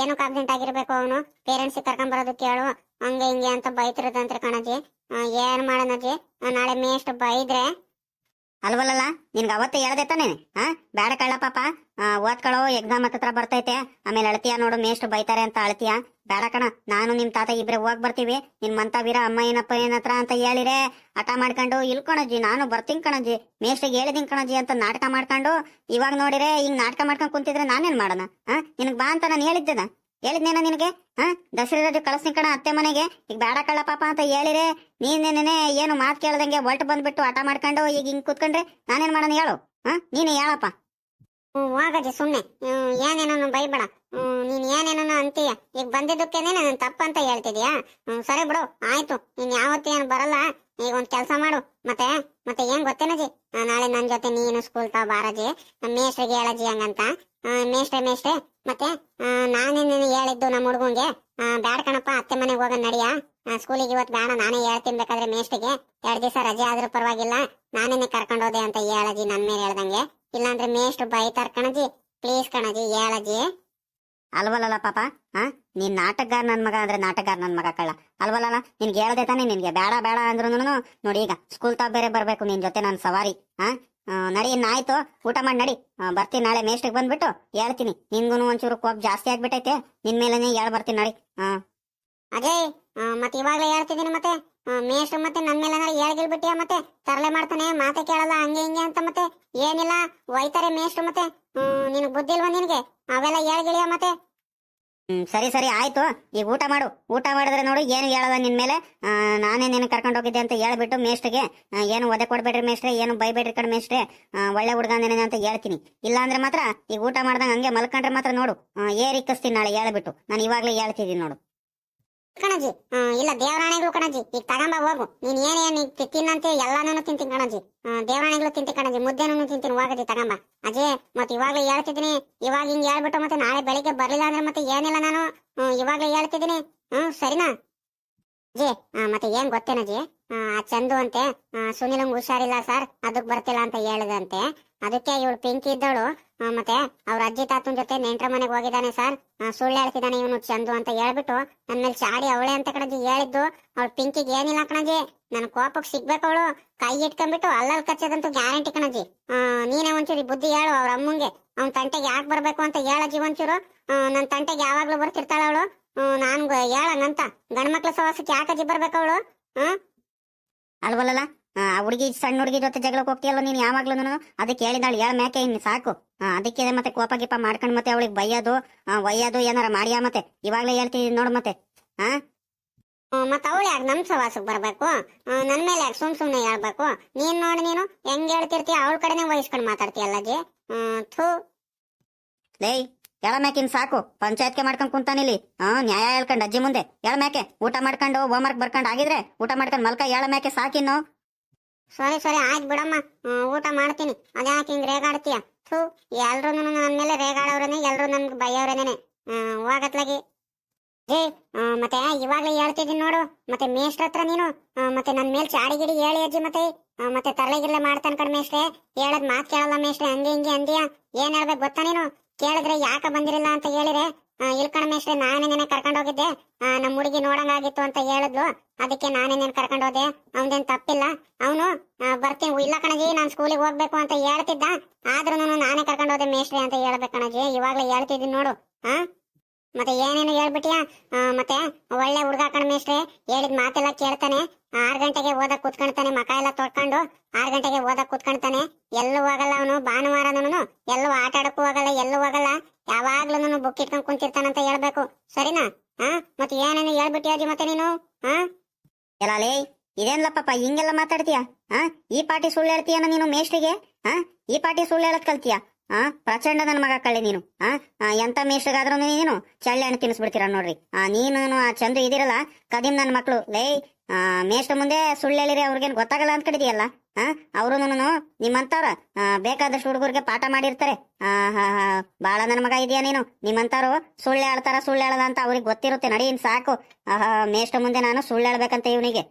ಏನಕ್ಕೆ ಆಬ್ಸೆಂಟ್ ಆಗಿರ್ಬೇಕು ಅವನು? ಪೇರೆಂಟ್ಸ್ ಕರ್ಕೊಂಡ್ ಬರೋದು ಕೇಳು ಹಂಗೆ ಹಿಂಗೆ ಅಂತ ಬೈತಿರೋದಂತ್ರಿ ಕಣಜಿ ಏನ್ ಮಾಡೋಣಜ್ಜಿ ನಾಳೆ ಮೇಷ್ಟ್ರು ಬೈದ್ರೆ ಅಲ್ವಲ್ಲ ನಿನ್ಗೆ ಅವತ್ತೇ ಹೇಳದೆ ತಾನೆ ಹಾ ಬೇಡ ಕಳ್ಳ ಪಾಪ. ಓದ್ಕೊಳ್ಳೋ ಎಕ್ಸಾಮ್ ಹತ್ರ ಬರ್ತೈತೆ. ಆಮೇಲೆ ಅಳ್ತೀಯ ನೋಡು ಮೇಷ್ಟು ಬೈತಾರೆ ಅಂತ ಅಳ್ತೀಯ. ಬೇಡ ಕಣ, ನಾನು ನಿಮ್ ತಾತ ಇಬ್ರೆ ಹೋಗ್ ಬರ್ತೀವಿ. ನಿನ್ ಮಂತ ವೀರ, ಅಮ್ಮ ಏನಪ್ಪ ಏನತ್ರ ಅಂತ ಹೇಳಿರೆ. ಹಠ ಮಾಡ್ಕೊಂಡು ಇಲ್ಕೊಣಜ್ಜಿ ನಾನು ಬರ್ತೀನಿ ಕಣಜ್ಜಿ ಮೇಷ್ಟಿಗೆ ಹೇಳಿದೀನಿ ಕಣಜ್ಜಿ ಅಂತ ನಾಟಕ ಮಾಡ್ಕೊಂಡು, ಇವಾಗ ನೋಡಿರೆ, ಹಿಂಗ್ ನಾಟಕ ಮಾಡ್ಕೊಂಡು ಕುಂತಿದ್ರೆ ನಾನೇನ್ ಮಾಡೋಣ ಹಾ ನಿನಗ್ ಬಾ ಅಂತ ನಾನು ಹೇಳಿದ್ದದ ಹೇಳಿದ್ನೇನ ನಿನಗೆ? ಹಾ? ದಸರಾ ರಜೆ ಕಳಿಸ್ತೀನಿ ಕಣ ಅತ್ತೆ ಮನೆಗೆ. ಈಗ ಬೇಡ ಕಳ್ಳ ಪಾಪ ಅಂತ ಹೇಳಿರೆ. ನೀನೇನೇ ಏನು ಮಾತು ಕೇಳ್ದಂಗೆ ಒಟ್ಟು ಬಂದ್ಬಿಟ್ಟು ಹಠ ಮಾಡ್ಕೊಂಡು ಈಗ ಹಿಂಗ್ ಕೂತ್ಕೊಂಡ್ರೆ ನಾನೇನ್ ಮಾಡೋಣ ಹೇಳು? ಹಾ? ನೀನು ಹೇಳಪ್ಪ. ಹೋಗಜ್ಜಿ ಹ್ಮ್ ಏನೇನೋ ಬೈಬೇಡ. ನೀನ್ ಏನೇನೋ ಅಂತೀಯ? ಈಗ ಬಂದಿದ್ದಕ್ಕೇನೆ ನಾನು ತಪ್ಪಂತ ಹೇಳ್ತಿದ್ಯಾ? ಸರಿ ಬಿಡು, ಆಯ್ತು. ನೀನ್ ಯಾವತ್ತೇನು ಬರಲ್ಲ. ಈಗ ಒಂದ್ ಕೆಲಸ ಮಾಡು. ಮತ್ತೆ ಮತ್ತೆ ಏನ್ ಗೊತ್ತೇನಜಿ ನಾಳೆ ನನ್ ಜೊತೆ ನೀನು ಸ್ಕೂಲ್ ತಾವ ಬಾರಜಿ ಮೇಷ್ಟ್ರಿಗೆ ಹೇಳಜಿ ಹಂಗಂತ. ಮೇಸ್ಟ್ರಿ ಮೇಷ್ಟ್ರೆ ಮತ್ತೆ ನಾನೇ ನೀನು ಹೇಳಿದ್ದು ನಮ್ಮ ಹುಡುಗಂಗೆ. ಬ್ಯಾಡ ಕಣಪ್ಪ, ಅತ್ತೆ ಮನೆಗೆ ಹೋಗ ನಡಿಯ. ಸ್ಕೂಲಿಗೆ ಇವತ್ತು ಬೇಡ ನಾನೇ ಹೇಳ್ತೀನಿ ಬೇಕಾದ್ರೆ ಮೇಷ್ಟಿಗೆ ಎರಡ್ ದಿವಸ ರಜೆ ಆದ್ರೂ ಪರವಾಗಿಲ್ಲ. ನಾನೇನೆ ಕರ್ಕೊಂಡೋದೆ ಅಂತ ಹೇಳಜಿ ನನ್ ಮೇಲೆ ಹೇಳ್ದಂಗೆ. ಇಲ್ಲಾಂದ್ರೆ ಮೇಷ್ಟ್ರು ಬೈತಾರ ಕಣಜಿ. ಪ್ಲೀಸ್ ಕಣಜಿ ಹೇಳಜಿ ಅಲ್ವಲ್ಲ ಪಾಪ ಹಾ ನೀನ್ ನಾಟಕಗಾರ ನನ್ ಮಗ ಅಂದ್ರೆ ನಾಟಕಗಾರ ನನ್ ಮಗ ಕಳ್ಳ. ಅಲ್ವಲ್ಲ ನಿನ್ಗೆ ಹೇಳ್ದೆ ತಾನೆ ನಿನ್ಗೆ. ಬೇಡ ಬೇಡ ಅಂದ್ರು ನೋಡಿ ಈಗ ಸ್ಕೂಲ್ ತಾ ಬೇರೆ ಬರ್ಬೇಕು, ನಿನ್ ಜೊತೆ ನನ್ ಸವಾರಿ. ಹಾ ನಡಿ ಇನ್ನಾಯ್ತು ಊಟ ಮಾಡಿ ನಡಿ. ಬರ್ತೀನಿ ನಾಳೆ ಮೇಸ್ಟಿಗೆ ಬಂದ್ಬಿಟ್ಟು ಹೇಳ್ತೀನಿ. ನಿನ್ಗೂ ಒಂಚೂರು ಕೋಪ್ ಜಾಸ್ತಿ ಆಗ್ಬಿಟ್ಟೈತೆ. ನಿನ್ ಮೇಲೇನೆ ಹೇಳ್ ಬರ್ತೀನಿ, ನಡಿ. ಹಾ ಅದೇ ಮತ್ತೆ ಇವಾಗ್ಲೇ ಹೇಳ್ತಿದ್ದೀನಿ ಮತ್ತೆ. ಮೇಷ್ಟ್ರು ಮತ್ತೆ ನನ್ ಮೇಲೆ ಹೇಳ್ಗಿಲ್ಬಿಟ್ಟಿಯ ಮತ್ತೆ? ತರಲೆ ಮಾಡ್ತಾನೆ, ಮಾತೆ ಕೇಳಲ್ಲ, ಹಂಗೆ ಹಿಂಗೆ ಅಂತ ಮತ್ತೆ? ಏನಿಲ್ಲ, ಒಯ್ತಾರೆ ಮೇಷ್ಟ್ರು ಮತ್ತೆ. ನಿನಗ್ ಬುದ್ಧಿ ಇಲ್ವಾ ನಿನಗೆ? ಅವೆಲ್ಲ ಹೇಳ್ಗಿಳಿಯ ಮತ್ತೆ? ಹ್ಮ್ ಸರಿ ಸರಿ ಆಯ್ತು. ಈಗ ಊಟ ಮಾಡು. ಊಟ ಮಾಡಿದ್ರೆ ನೋಡು ಏನು ಹೇಳದ ನಿನ್ ಮೇಲೆ? ನಾನೇ ನಿನ್ನ ಕರ್ಕೊಂಡು ಹೋಗಿದ್ದೆ ಅಂತ ಹೇಳ್ಬಿಟ್ಟು ಮೇಷ್ಟ್ರಿಗೆ ಆ, ಏನು ಒದೆ ಕೊಡ್ಬೇಡ್ರಿ ಮೇಷ್ಟ್ರೆ ಏನು ಬೈಬೇಡ್ರಿ ಕಡೆ ಮೇಷ್ಟ್ರೆ ಒಳ್ಳೆ ಹುಡುಗ ನೆನೆ ಅಂತ ಹೇಳ್ತೀನಿ. ಇಲ್ಲ ಅಂದ್ರೆ ಮಾತ್ರ ಈಗ ಊಟ ಮಾಡ್ದಂಗೆ ಹಂಗೆ ಮಲ್ಕೊಂಡ್ರೆ ಮಾತ್ರ ನೋಡು. ಏರಿ ಕಸ್ತೀನಿ ನಾಳೆ ಹೇಳ್ಬಿಟ್ಟು. ನಾನು ಇವಾಗ್ಲೇ ಹೇಳ್ತಿದ್ದೀನಿ ನೋಡು. ಕಣಜಿ ಇಲ್ಲ, ದೇವರಾಣೆಗಳು ಕಣಜಿ ಈಗ ತಗೊಂಬ ಹೋಗು. ನೀನ್ ಏನೇನ್ ಈಗ ಎಲ್ಲಾನು ತಿಂತೀನಿ ಕಣಜಿ ದೇವರಾಣೆಗಳು ತಿಂತೀನಿ ಕಣಜಿ ಮುದ್ದೆನೂ ತಿಂತೀನಿ ಹೋಗದಿ ತಗೊಂಬ. ಅಜೇ ಮತ್ತೆ ಇವಾಗ್ಲೇ ಹೇಳ್ತಿದ್ದೀನಿ. ಇವಾಗ ಹಿಂಗ್ ಹೇಳ್ಬಿಟ್ಟು ಮತ್ತೆ ನಾಳೆ ಬೆಳಿಗ್ಗೆ ಬರ್ಲಿಲ್ಲ ಅಂದ್ರೆ ಮತ್ತೆ ಏನಿಲ್ಲ ನಾನು. ಇವಾಗ್ಲೇ ಹೇಳ್ತಿದ್ದೀನಿ. ಹ್ಮ್, ಸರಿನಾ? ಜಿ ಮತ್ತೆ ಏನ್ ಗೊತ್ತೇನಜಿ ಆ ಚಂದು ಅಂತೆ. ಸುನಿಲಂಗ್ ಹುಷಾರಿಲ್ಲ ಸರ್. ಅದಕ್ ಬರ್ತಿಲ್ಲ ಅಂತ ಹೇಳಿದಂತೆ. ಅದಕ್ಕೆ ಇವಳು ಪಿಂಕಿ ಇದ್ದವಳು. ಮತ್ತೆ ಅವ್ರ ಅಜ್ಜಿ ತಾತನ ಜೊತೆ ನೆಂಟ್ರ ಮನೆಗೆ ಹೋಗಿದ್ದಾನೆ ಸರ್. ಸುಳ್ಳು ಹೇಳ್ತಿದ್ದಾನೆ ಇವನು ಚಂದು ಅಂತ ಹೇಳ್ಬಿಟ್ಟು ನನ್ನ ಮೇಲೆ ಚಾಡಿ ಅವಳೆ ಅಂತ ಕಣಜಿ ಹೇಳಿದ್ದು. ಅವ್ಳ ಪಿಂಕಿಗೆ ಏನಿಲ್ಲ ಕಣಜಿ ನನ್ನ ಕೋಪಕ್ಕೆ ಸಿಗ್ಬೇಕು ಅವಳು. ಕೈ ಇಟ್ಕೊಂಡ್ಬಿಟ್ಟು ಅಲ್ಲಲ್ಲಿ ಕಚ್ಚದಂತೂ ಗ್ಯಾರಂಟಿ ಕಣಜಿ ನೀನೇ ಒಂಚೂರು ಬುದ್ಧಿ ಹೇಳು ಅವ್ರ ಅಮ್ಮಂಗೆ. ಅವ್ನ ತಂಟೆಗೆ ಯಾಕೆ ಬರಬೇಕು ಅಂತ ಹೇಳಜ್ಜಿ ಒಂಚೂರು. ನನ್ನ ನನ್ ತಂಟೆಗೆ ಯಾವಾಗ್ಲೂ ಬರ್ತಿರ್ತಾಳ ಅವಳು. ನಾನು ಹೇಳಂಗಂತ ಗಂಡ್ಮಕ್ಳ ಸವಾಸಕ್ಕೆ ಯಾಕಜ್ಜಿ ಬರ್ಬೇಕು ಅವಳು? ಹ್ಮ್ ಅಲ್ವಲ್ಲ ಆ ಹುಡುಗಿ ಸಣ್ಣ ಹುಡುಗಿ ಜೊತೆ ಜಗಳಕ್ಕೆ ಹೋಗ್ತೀಯಲ್ಲ ನೀನು ಯಾವಾಗ್ಲೂ ಅದಕ್ಕೆ ಹೇಳಿದಾಳು ಹೇಳ ಮ್ಯಾಕೆ ಇನ್ನು ಸಾಕು. ಅದಕ್ಕೆ ಮತ್ತೆ ಕೋಪ ಗೀಪ ಮಾಡ್ಕೊಂಡು ಮತ್ತೆ ಅವಳಿಗೆ ಬೈಯೋದು ಒಯ್ಯೋದು ಏನಾರ ಮಾಡ್ಯಾ ಮತ್ತೆ? ಇವಾಗ್ಲೇ ಹೇಳ್ತೀನಿ ನೋಡು ಮತ್ತೆ. ಹಾ ಮತ್ತೆ ಅವಳು ಯಾಕೆ ನಮ್ ಸವಾಸಕ್ ಬರ್ಬೇಕು? ನನ್ನ ನನ್ ಮೇಲೆ ಯಾಕೆ ಸುಮ್ ಸುಮ್ನೆ ಹೇಳ್ಬೇಕು? ನೀನ್ ನೋಡಿ ನೀನು ಹೆಂಗ್ ಹೇಳ್ತಿರ್ತೀಯ? ಅವಳ ಕಡೆನೆ ವಹಿಸ್ಕೊಂಡ್ ಮಾತಾಡ್ತೀಯಲ್ಲ ಜಿ ಥು. ಲೇ ಎಳ ಮ್ಯಾಕಿನ್ ಸಾಕು? ಪಂಚಾಯತ್ಗೆ ಮಾಡ್ಕೊಂಡ್ ಕುಂತಾನಿಲ್ಲಿ ಹಾ ನ್ಯಾಯ ಹೇಳ್ಕೊಂಡು ಅಜ್ಜಿ ಮುಂದೆ. ಎಳ ಮ್ಯಾಕೆ? ಊಟ ಮಾಡ್ಕೊಂಡು ಹೋಮ್ವರ್ಕ್ ಬರ್ಕೊಂಡು ಆಗಿದ್ರೆ ಊಟ ಮಾಡ್ಕೊಂಡು ಮಲ್ಕ ಎಳ ಮ್ಯಾಕೆ ಸಾಕಿನ್ನು? ಸರಿ ಸರಿ, ಆಯ್ತು ಬಿಡಮ್ಮ. ಊಟ ಮಾಡ್ತೀನಿ. ಅದ್ಯಾಕೆ ಹಿಂಗೆ ರೇಗಾಡ್ತೀಯ? ಥೂ ಎಲ್ರು ನನ್ನ ಮೇಲೆ ರೇಗಾಡೋರೇನೆ ಎಲ್ಲರೂ ನನ್ಗೆ ಬೈಯೋರೇನೆ ಹೋಗತ್ಲಾಗಿ ಜೇ ಮತ್ತೆ ಇವಾಗಲೇ ಹೇಳ್ತಿದ್ದೀನಿ ನೋಡು. ಮತ್ತೆ ಮೇಷ್ಟ್ರ ಹತ್ರ ನೀನು ಮತ್ತೆ ನನ್ನ ಮೇಲೆ ಚಾಡಿ ಗಿಡಿ ಹೇಳಿ ಅಜ್ಜಿ ಮತ್ತೆ. ಮತ್ತೆ ತರಲೆಗಿರ್ಲೆ ಮಾಡ್ತಾನ ಕಡೆ ಮೇಸ್ಟ್ರೆ ಹೇಳದ್ ಮಾತ್ ಕೇಳಲ್ಲ ಮೇಷ್ಟ್ರೆ, ಹಂಗೆ ಹಿಂಗೆ ಅಂದಿಯಾ? ಏನು ಹೇಳ್ಬೇಕು ಗೊತ್ತಾ ನೀನು? ಕೇಳಿದ್ರೆ ಯಾಕ ಬಂದಿರಲಿಲ್ಲ ಅಂತ ಹೇಳಿದ್ರೆ ಆ, ಮೇಸ್ರಿ ನಾನೇ ನಿನ್ನೆ ಕರ್ಕೊಂಡು ಹೋಗಿದ್ದೆ? ನಮ್ಮ ನಮ್ ಹುಡುಗಿ ನೋಡಂಗಾಗಿತ್ತು ಅಂತ ಹೇಳಿದ್ಲು. ಅದಕ್ಕೆ ನಾನೇನೇನ್ ಕರ್ಕೊಂಡು ಹೋದೆ? ಅವನೇನು ತಪ್ಪಿಲ್ಲ. ಅವನು ಬರ್ತೀನಿ. ಇಲ್ಲ ಕಣಜಿ ನಾನು ಸ್ಕೂಲಿಗೆ ಹೋಗ್ಬೇಕು ಅಂತ ಹೇಳ್ತಿದ್ದ. ಆದ್ರೂ ನಾನೇ ಕರ್ಕೊಂಡು ಹೋದೆ ಮೇಷ್ಟ್ರೆ ಅಂತ ಹೇಳ್ಬೇಕು ಕಣಜಿ ಇವಾಗ್ಲೇ ಹೇಳ್ತಿದ್ದೀನಿ ನೋಡು. ಹಾ ಮತ್ತೆ ಏನೇನು ಹೇಳ್ಬಿಟ್ಟಿಯಾ ಮತ್ತೆ ಒಳ್ಳೆ ಹುಡುಗ ಕಣ ಮೇಷ್ಟ್ರೆ ಹೇಳಿದ ಮಾತೆಲ್ಲ ಕೇಳ್ತಾನೆ. ಆರು ಗಂಟೆಗೆ ಓದಕ್ ಕೂತ್ಕೊಂತಾನೆ ಮಕ ಎಲ್ಲ ತೊಳ್ಕೊಂಡು ಆರು ಗಂಟೆಗೆ ಓದಕ್ ಕೂತ್ಕೊಂತಾನೆ ಎಲ್ಲೂ ಹೋಗಲ್ಲ ಅವನು. ಭಾನುವಾರನೂ ಎಲ್ಲೂ ಆಟ ಆಡಕ್ಕೂ ಹೋಗಲ್ಲ ಎಲ್ಲೂ ಹೋಗಲ್ಲ ಯಾವಾಗ್ಲೂ ಬುಕ್ ಇಟ್ಕೊಂಡ್ ಕುಂತಿರ್ತಾನಂತ ಹೇಳ್ಬೇಕು. ಸರಿನಾ? ಹಾ? ಮತ್ತೆ ಏನೇನು ಹೇಳ್ಬಿಟ್ಟಿಯಾಜಿ ಮತ್ತೆ ನೀನು? ಹಾ? ಎಲ್ಲ ಲೇ ಇದೇನ್ಲಪ್ಪ ಹಿಂಗೆಲ್ಲ ಮಾತಾಡ್ತೀಯ? ಹಾ? ಈ ಪಾಟಿ ಸುಳ್ಳು ಹೇಳ್ತೀಯನ ನೀನು ಮೇಷ್ಟ್ರಿಗೆ? ಹಾ? ಈ ಪಾಟಿ ಸುಳ್ಳು ಹೇಳದ್ ಕಲ್ತೀಯ? ಹಾ? ಪ್ರಚಂಡ ನನ್ನ ಮಗ ಕಳ್ಳಿ ನೀನು. ಹಾ? ಎಂತ ಮೇಷ್ಟ್ರಿಗಾದ್ರೂ ನೀನು ಚಳ್ಳೆ ಹಣ್ಣು ತಿನ್ನಿಸ್ಬಿಡ್ತೀರ ನೋಡ್ರಿ. ಆ, ನೀನು ಆ ಚಂದ್ರ ಇದಿರಲ್ಲ, ಕದಿಮ್ ನನ್ನ ಮಕ್ಳು. ಲೇ ಮೇಷ್ಟ್ರ ಮುಂದೆ ಸುಳ್ಳು ಹೇಳಿರಿ, ಅವ್ರಿಗೇನು ಗೊತ್ತಾಗಲ್ಲ ಅಂತ ಕಡಿದೀಯಲ್ಲ ಹಾ ಅವರು ನಿಮ್ಮಂತವ್ರ ಬೇಕಾದಷ್ಟು ಹುಡುಗರಿಗೆ ಪಾಠ ಮಾಡಿರ್ತಾರೆ. ಬಾಳ ನನ್ನ ಮಗ ಇದೆಯಾ ನೀನು? ನಿಮ್ಮಂತವ್ರು ಸುಳ್ಳು ಹೇಳ್ತಾರ, ಸುಳ್ಳು ಹೇಳದ ಅಂತ ಅವ್ರಿಗೆ ಗೊತ್ತಿರುತ್ತೆ ನಡಿ ಇನ್ ಸಾಕು ಆಹಾ ಮೇಷ್ಟ್ರ ಮುಂದೆ ನಾನು ಸುಳ್ಳು ಹೇಳ್ಬೇಕಂತ ಇವನಿಗೆ.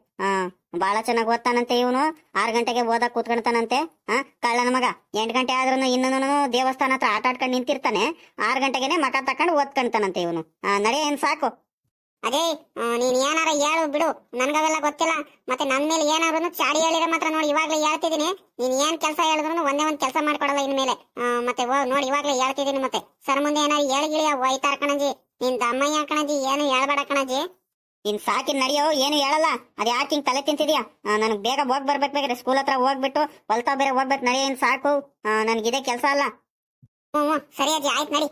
ಬಾಳ ಚೆನ್ನಾಗಿ ಓದ್ತಾನಂತೆ ಇವನು. ಆರು ಗಂಟೆಗೆ ಓದಕ್ ಕೂತ್ಕೊಂತಾನಂತೆ ಆ, ಕಳ್ಳನ ಮಗ. ಎಂಟು ಗಂಟೆ ಆದ್ರೂ ಇನ್ನೂ ದೇವಸ್ಥಾನ ಹತ್ರ ಆಟ ಆಡ್ಕೊಂಡು ನಿಂತಿರ್ತಾನೆ. ಆರು ಗಂಟೆಗೆನೆ ಮಕ ತಕೊಂಡು ಓದ್ಕೊಂತಾನಂತೆ ಇವನು. ನಡಿ ಏನ್ ಸಾಕು. ಅದೇ ನೀನ್ ಏನಾರ ಹೇಳು ಬಿಡು. ನನ್ಗವೆಲ್ಲ ಗೊತ್ತಿಲ್ಲ. ಮತ್ತೆ ನನ್ ಮೇಲೆ ಏನಾದ್ರು ಚಾಡಿ ಹೇಳಿರ ಮಾತ್ರ ನೋಡಿ ಇವಾಗ್ಲೇ ಹೇಳ್ತಿದೀನಿ ನೀನ್ ಏನ್ ಕೆಲಸ ಹೇಳಿದ್ರು ಒಂದೇ ಒಂದ್ ಕೆಲಸ ಮಾಡ್ಕೊಡಲ್ಲ ಇನ್ಮೇಲೆ ಮತ್ತೆ ಓ ನೋಡಿ ಇವಾಗ್ಲೇ ಹೇಳ್ತಿದೀನಿ ಮತ್ತೆ. ಸರ್ ಮುಂದೆ ಏನಾರು ಹೇಳಿ ಗಿಳಿ ಒಯ್ತಾರ ಕಣಜಿ ನಿನ್ ದಮ್ಮಯ್ಯ ಕಣಜಿ ಏನು ಹೇಳ್ಬೇಡ ಕಣಜಿ ಇನ್ ಸಾಕಿ ನಡಿಯೋ ಏನು ಹೇಳಲ್ಲ. ಅದ್ ಯಾಕೆ ಹಿಂಗ್ ತಲೆ ತಿಂತಿದ್ಯಾ? ನನಗ್ ಬೇಗ ಹೋಗ್ ಬರ್ಬೇಕು ಬೇಕ್ರೆ. ಸ್ಕೂಲ್ ಹತ್ರ ಹೋಗ್ಬಿಟ್ಟು ಹೊಲ್ತಾ ಬೇರೆ ಹೋಗ್ಬೇಕು ನಡೆಯ ಏನ್ ಸಾಕು. ನನಗಿದೇ ಕೆಲಸ ಅಲ್ಲ. ಹ್ಮ್ ಹ್ಮ್. ಸರಿ ಅಜ್ಜಿ ಆಯ್ತು ನಡಿ.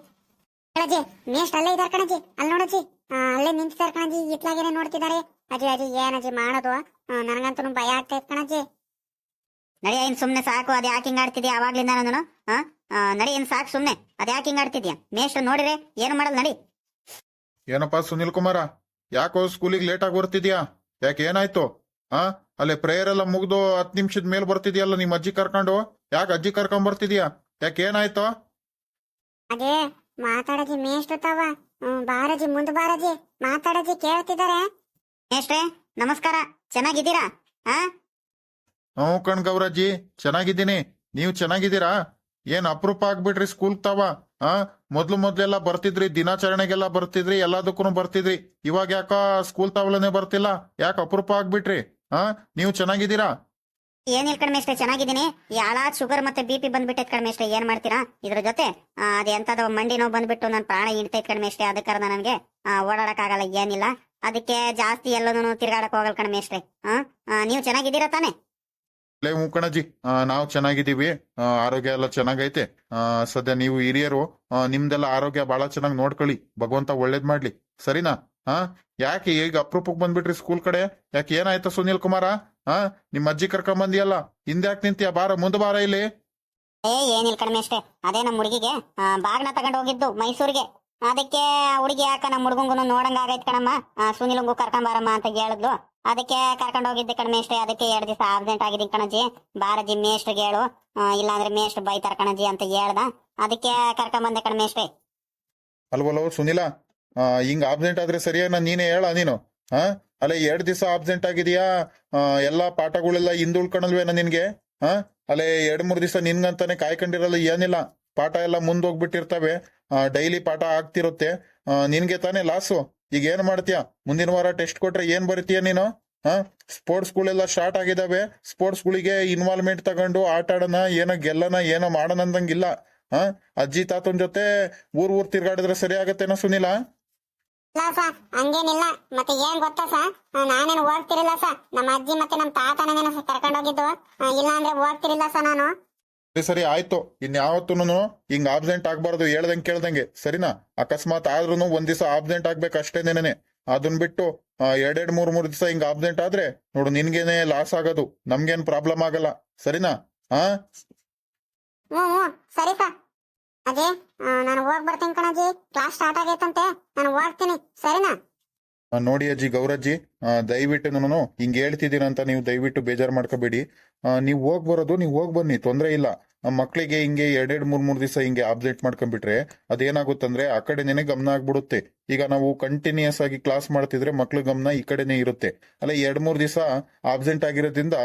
ಕಣಜಿ ಮೇಷ್ಟ್ ಅಲ್ಲೇ ಇದಾರೆ ಕಣಜಿ ಅಲ್ಲಿ ನೋಡಜ್ಜಿ ಅಲ್ಲೇ ನಿಂತಿದ್ದಾರೆ ಕಣಜಿ ಇತ್ಲಾಗೇನೆ ನೋಡ್ತಿದ್ದಾರೆ. ಅಜ್ಜಿ ಅಜ್ಜಿ ಏನಜ್ಜಿ ಮಾಡೋದು? ಆ, ನನಗಂತೂ ಭಯ ಆಗ್ತೈತೆ ಕಣಜ್ಜಿ. ನಡಿ ಏನ್ ಸುಮ್ನೆ ಸಾಕು ಅದ್ ಯಾಕೆ ಹಿಂಗ್ ಆಡ್ತಿದ್ಯಾ ಅವಾಗ್ಲಿಂದ ನಾನು ನಡಿ ಏನ್ ಸಾಕು ಸುಮ್ನೆ ಅದ್ ಯಾಕೆ ಹಿಂಗ್ ಆಡ್ತಿದ್ಯಾ? ಮೇಷ್ಟ್ರು ನೋಡಿದ್ರೆ ಏನು ಮಾಡಲ್ ನಡಿ. ಏನಪ್ಪ ಸುನಿಲ್ ಕುಮಾರ ಯಾಕೋ ಸ್ಕೂಲಿಗೆ ಲೇಟ್ ಆಗಿ ಬರ್ತಿದ್ಯಾ? ಯಾಕೆ ಏನಾಯ್ತು? ಹಾ ಅಲ್ಲೇ ಪ್ರೇಯರ್ ಎಲ್ಲ ಮುಗ್ದು ಹತ್ತು ನಿಮಿಷದ ಮೇಲೆ ಬರ್ತಿದ್ಯಲ್ಲ ನಿಮ್ ಅಜ್ಜಿ ಕರ್ಕೊಂಡು? ಯಾಕೆ ಅಜ್ಜಿ ಕರ್ಕೊಂಡ್ ಬರ್ತಿದ್ಯಾ ಯಾಕೆ ಏನಾಯ್ತು? ಅದೇ ಮಾತಾಡಜಿ ಮೇಷ್ಟ್ರತಾವ ಹ್ಮ್ ಬಾರಜಿ, ಮುಂದ ಬಾರಜಿ, ಮಾತಾಡಜಿ ಕೇಳ್ತಿದಾರೆ. ಮೇಷ್ಟ್ರೆ ನಮಸ್ಕಾರ, ಚೆನ್ನಾಗಿದ್ದೀರಾ? ಹಾ ಹ್ಞೂ ಕಣ್ ಗೌರಜ್ಜಿ, ಚೆನ್ನಾಗಿದ್ದೀನಿ. ನೀವು ಚೆನ್ನಾಗಿದ್ದೀರಾ? ಏನ್ ಅಪರೂಪ ಆಗ್ಬಿಟ್ರಿ ಸ್ಕೂಲ್ ತಾವ? ಹಾ ಮೊದ್ಲು ಮೊದ್ಲೆಲ್ಲ ಬರ್ತಿದ್ರಿ, ದಿನಾಚರಣೆಗೆಲ್ಲ ಬರ್ತಿದ್ರಿ ಎಲ್ಲದಕ್ಕೂ ಬರ್ತಿದ್ರಿ. ಇವಾಗ ಯಾಕ ಸ್ಕೂಲ್ ತಾವಲನೆ ಬರ್ತಿಲ್ಲ? ಯಾಕೆ ಅಪರೂಪ ಆಗ್ಬಿಟ್ರಿ? ಹಾ ನೀವು ಚೆನ್ನಾಗಿದ್ದೀರಾ? ಏನಿಲ್ಲ ಕಣ್ಮೇಷ್ಟ್ರೆ ಚೆನ್ನಾಗಿದ್ದೀನಿ. ಈ ಹಾಳಾದ್ ಶುಗರ್ ಮತ್ತೆ ಬಿ ಪಿ ಬಂದ್ಬಿಟ್ಟೈತ್ ಕಣ್ಮೇಷ್ಟ್ರೆ ಏನ್ ಮಾಡ್ತೀರಾ? ಇದ್ರ ಜೊತೆ ಅದೆಂತದ ಅದ್ ಎಂತದ ಮಂಡಿ ನೋವು ಬಂದ್ಬಿಟ್ಟು ನನ್ನ ಪ್ರಾಣ ಹಿಡಿತೈತ್ ಕಣ್ಮೇಷ್ಟ್ರೆ ಅದಕ್ಕ ಕಾರಣ ನನಗೆ ಓಡಾಡಕ್ ಆಗಲ್ಲ ಏನಿಲ್ಲ. ಅದಕ್ಕೆ ಜಾಸ್ತಿ ಎಲ್ಲೋನು ತಿರ್ಗಾಡಕ್ ಹೋಗಲ್ ಕಣ್ಮೇಷ್ಟ್ರೆ ಹಾ ಆ, ನೀವು ಚೆನ್ನಾಗಿದ್ದೀರಾ ತಾನೇ? ಲೇ ಮುಕ್ಕಣಜಿ ನಾವು ಚೆನ್ನಾಗಿದ್ದೀವಿ ಆರೋಗ್ಯ ಎಲ್ಲ ಚೆನ್ನಾಗೈತೆ. ಸದ್ಯ ನೀವು ಹಿರಿಯರು ನಿಮ್ದೆಲ್ಲ ಆರೋಗ್ಯ ಬಹಳ ಚೆನ್ನಾಗಿ ನೋಡ್ಕೊಳ್ಳಿ. ಭಗವಂತ ಒಳ್ಳೇದ್ ಮಾಡ್ಲಿ. ಸರಿನಾ? ಹಾ ಯಾಕೆ ಈಗ ಅಪ್ರೂಪಕ್ಕೆ ಬಂದ್ಬಿಟ್ರಿ ಸ್ಕೂಲ್ ಕಡೆ? ಯಾಕೆ ಏನಾಯ್ತು ಸುನೀಲ್ ಕುಮಾರ? ಹಾ ನಿಮ್ ಅಜ್ಜಿ ಕರ್ಕೊಂಡ್ ಬಂದಿಯಲ್ಲ ಹಿಂದ್ಯಾಕ್ ನಿಂತಿಯ? ಬಾರ ಮುಂದ್ ಬಾರ ಇಲ್ಲಿ. ಏ ಏನಿಲ್ಲ ಕಣ್ಮೇಷ್ಟ್ರೆ ಅದೇ ನಮ್ಮ ಹುಡುಗಿಗೆ. ಬಾಗ್ನ ತಗೊಂಡ್ ಹೋಗಿದ್ದು ಮೈಸೂರಿಗೆ. ಅದಕ್ಕೆ ಹುಡುಗಿ ಯಾಕ ನಮ್ಮ ಹುಡುಗಂಗೂ ನೋಡಂಗ ಆಗೈತ್ ಕಣಮ್ಮ? ಸುನಿಲಂಗು ಕರ್ಕೊಂಡ್ ಬಾರಮ್ಮ ಅಂತ ಹೇಳಿದ್ಲು ಅದಕ್ಕೆ ಕರ್ಕೊಂಡು ಹೋಗಿದ್ದೆ ಕಣ ಮೇಷ್ಟ್ರೆ. ಅದಕ್ಕೆ ಎರಡು ದಿವಸ ಆಬ್ಸೆಂಟ್ ಆಗಿದ್ದೀನಿ ಕಣಜಿ ಬಾರಜಿ ಮೇಷ್ಟ್ರಿಗೆ ಹೇಳು ಇಲ್ಲಾಂದ್ರೆ ಮೇಷ್ಟ್ರು ಬೈತಾರ ಕಣಜಿ ಅಂತ ಹೇಳ್ದ. ಅದಕ್ಕೆ ಕರ್ಕೊಂಡ್ ಬಂದೆ ಕಣ ಮೇಷ್ಟ್ರೆ. ಅಲ್ವಲ್ಲೋ ಸುನಿಲ? ಹಿಂಗ್ ಆಬ್ಸೆಂಟ್ ಆದ್ರೆ ಸರಿಯಾಗಿ ನಾನು ನೀನೇ ಹೇಳ ನೀನು. ಹಾ ಅಲ್ಲ ಎರಡ್ ದಿವಸ ಆಬ್ಸೆಂಟ್ ಆಗಿದೆಯಾ? ಎಲ್ಲಾ ಪಾಠಗಳೆಲ್ಲ ಹಿಂದುಳ್ಕೊಳಲ್ವೇನ ನಿನ್ಗೆ? ಹಾ ಅಲ್ಲೇ ಎರಡ್ ಮೂರ್ ದಿವಸ ನಿನ್ಗಂತಾನೆ ಕಾಯ್ಕೊಂಡಿರಲ್ಲ, ಏನಿಲ್ಲ. ಪಾಠ ಎಲ್ಲ ಮುಂದೋಗ್ಬಿಟ್ಟಿರ್ತವೆ. ಡೈಲಿ ಪಾಠ ಆಗ್ತಿರುತ್ತೆ. ನಿನ್ಗೆ ತಾನೇ ಲಾಸು ಈಗ ಏನ್ ಮಾಡ್ತೀಯ? ಮುಂದಿನ ವಾರ ಟೆಸ್ಟ್ ಕೊಟ್ರೆ ಏನ್ ಬರೀತೀಯ ನೀನು? ಹಾ ಸ್ಪೋರ್ಟ್ಸ್ ಗಳೆಲ್ಲ ಸ್ಟಾರ್ಟ್ ಆಗಿದಾವೆ. ಸ್ಪೋರ್ಟ್ಸ್ ಗಳಿಗೆ ಇನ್ವಾಲ್ವ್ಮೆಂಟ್ ತಗೊಂಡು ಆಟ ಆಡೋಣ, ಏನೋ ಗೆಲ್ಲನ ಏನೋ ಮಾಡೋಣ ಅಂದಂಗಿಲ್ಲ. ಹಾ ಅಜ್ಜಿ, ತಾತನ್ ಜೊತೆ ಊರ್ ಊರ್ ತಿರ್ಗಾಡಿದ್ರೆ ಸರಿ ಆಗತ್ತೇನೋ ಸುನಿಲ? ಇಲ್ಲ ಸ ಹಂಗೇನಿಲ್ಲ. ಮತ್ತೆ ಏನ್ ಗೊತ್ತಾ ಸ? ನಾನೇನು ಹೋಗ್ತಿರಿಲ್ಲ ಸ? ನಮ್ಮ ಅಜ್ಜಿ ಮತ್ತೆ ನಮ್ಮ ತಾತನೇನು ಕರ್ಕೊಂಡೋಗಿದ್ದು ಇಲ್ಲ ಅಂದ್ರೆ ಹೋಗ್ತಿರಿಲ್ಲ ಸ ನಾನು. ಸರಿ ಸರಿ ಆಯ್ತು. ಇನ್ಯಾವತ್ತೂನು ಹಿಂಗ್ ಆಬ್ಸೆಂಟ್ ಆಗ್ಬಾರ್ದು ಹೇಳ್ದಂಗೆ ಕೇಳ್ದಂಗೆ. ಸರಿನಾ? ಅಕಸ್ಮಾತ್ ಆದ್ರೂ ಒಂದ್ ದಿವಸ ಆಬ್ಸೆಂಟ್ ಆಗ್ಬೇಕು ಅಷ್ಟೇನೇನೆ ಅದನ್ ಬಿಟ್ಟು ಎರಡೆರಡು ಮೂರ್ ಮೂರ್ ದಿವಸ ಹಿಂಗ್ ಆಬ್ಸೆಂಟ್ ಆದ್ರೆ ನೋಡು ನಿನ್ಗೇನೆ ಲಾಸ್ ಆಗೋದು. ನಮ್ಗೇನ್ ಪ್ರಾಬ್ಲಮ್ ಆಗಲ್ಲ. ಸರಿನಾ? ಹಾ ಸರಿ ಸರ್ ಸರಿ ಅಜ್ಜಿ ನಾನು ಹೋಗ್ ಬರ್ತೀನಿ ಕಣಜ್ಜಿ ಕ್ಲಾಸ್ ಸ್ಟಾರ್ಟ್ ಆಗೈತಂತೆ. ನಾನು ಹೋಗ್ತೀನಿ ಸರಿನಾ? ನೋಡಿ ಅಜ್ಜಿ, ಗೌರಜ್ಜಿ ದಯವಿಟ್ಟು ನಾನು ಹಿಂಗ್ ಹೇಳ್ತಿದ್ದೀನಂತ ನೀವು ದಯವಿಟ್ಟು ಬೇಜಾರ್ ಮಾಡ್ಕೋಬೇಡಿ. ನೀವು ಹೋಗ್ ಬರೋದು, ನೀವು ಹೋಗ್ ಬನ್ನಿ. ತೊಂದ್ರೆ ಇಲ್ಲ. ಮಕ್ಕಳಿಗೆ ಹಿಂಗೆ ಎರಡೆರಡು, ಮೂರ್ ಮೂರ್ ದಿವಸ ಹಿಂಗೆ ಆಬ್ಸೆಂಟ್ ಮಾಡ್ಕೊಂಡ್ಬಿಟ್ರೆ ಅದೇನಾಗುತ್ತಂದ್ರೆ ಆ ಕಡೆನೇ ಗಮನ ಆಗ್ಬಿಡುತ್ತೆ. ಈಗ ನಾವು ಕಂಟಿನ್ಯೂಸ್ ಆಗಿ ಕ್ಲಾಸ್ ಮಾಡ್ತಿದ್ರೆ ಮಕ್ಳ ಗಮನ ಈ ಕಡೆನೇ ಇರುತ್ತೆ. ಅಲ್ಲ, ಎರಡ್, ಮೂರ್ ದಿವಸ ಆಬ್ಸೆಂಟ್ ಆಗಿರೋದ್ರಿಂದ